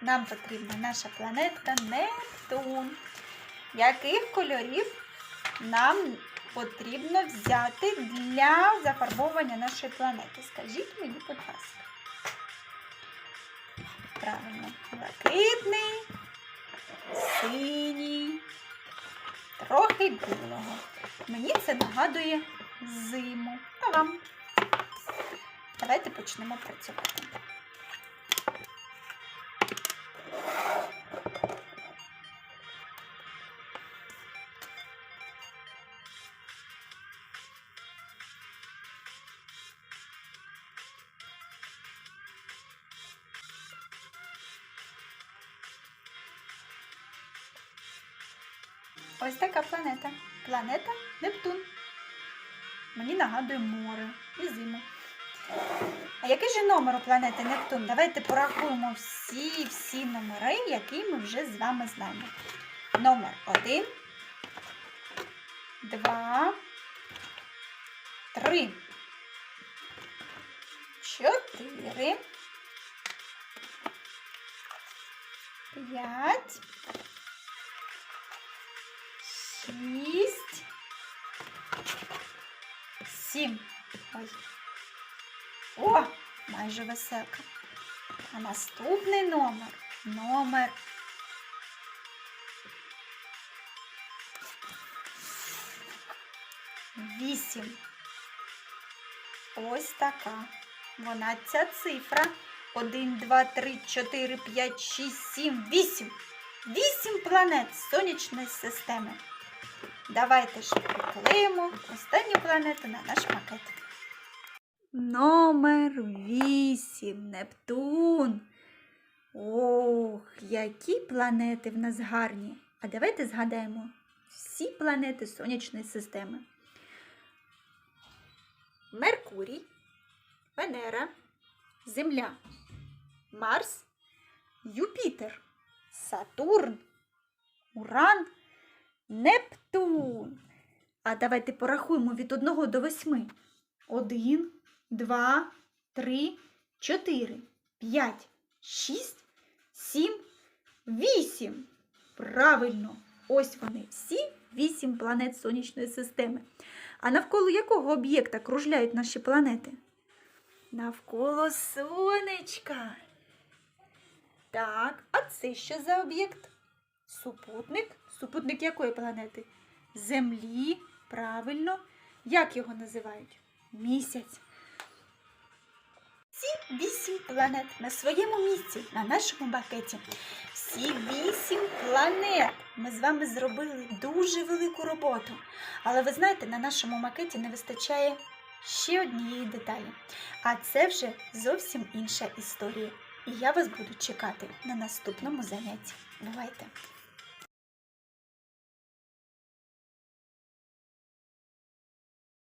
Нам потрібна наша планетка Нептун. Яких кольорів нам потрібно взяти для зафарбовування нашої планети? Скажіть мені, будь ласка. Правильно, блакитний, синій, трохи білого. Мені це нагадує зиму. А вам? Давайте почнемо працювати. Ось така планета. Планета Нептун. Мені нагадує море і зиму. А який же номер у планети Нептун? Давайте порахуємо всі всі номери, які ми вже з вами знаємо. Номер 1, 2, 3, 4, 5, 6, 7. Ой. О, майже веселка. А наступний номер номер вісім. Ось така. Вона ця цифра. 1, 2, 3, 4, 5, 6, 7, 8. Вісім планет сонячної системи. Давайте ж приклеїмо останню планету на наш макет. Номер 8. Нептун. Ох, які планети в нас гарні. А давайте згадаємо всі планети сонячної системи. Меркурій, Венера, Земля, Марс, Юпітер, Сатурн, Уран, Нептун. А давайте порахуємо від 1 до 8. 1, 2, 3, 4, 5, 6, 7, 8. Правильно, ось вони, всі 8 планет сонячної системи. А навколо якого об'єкта кружляють наші планети? Навколо сонечка. Так, а це що за об'єкт? Супутник. Супутник якої планети? Землі. Правильно. Як його називають? Місяць. Всі вісім планет на своєму місці, на нашому бакеті. Всі вісім планет. Ми з вами зробили дуже велику роботу. Але ви знаєте, на нашому макеті не вистачає ще однієї деталі. А це вже зовсім інша історія. І я вас буду чекати на наступному занятті. Бувайте!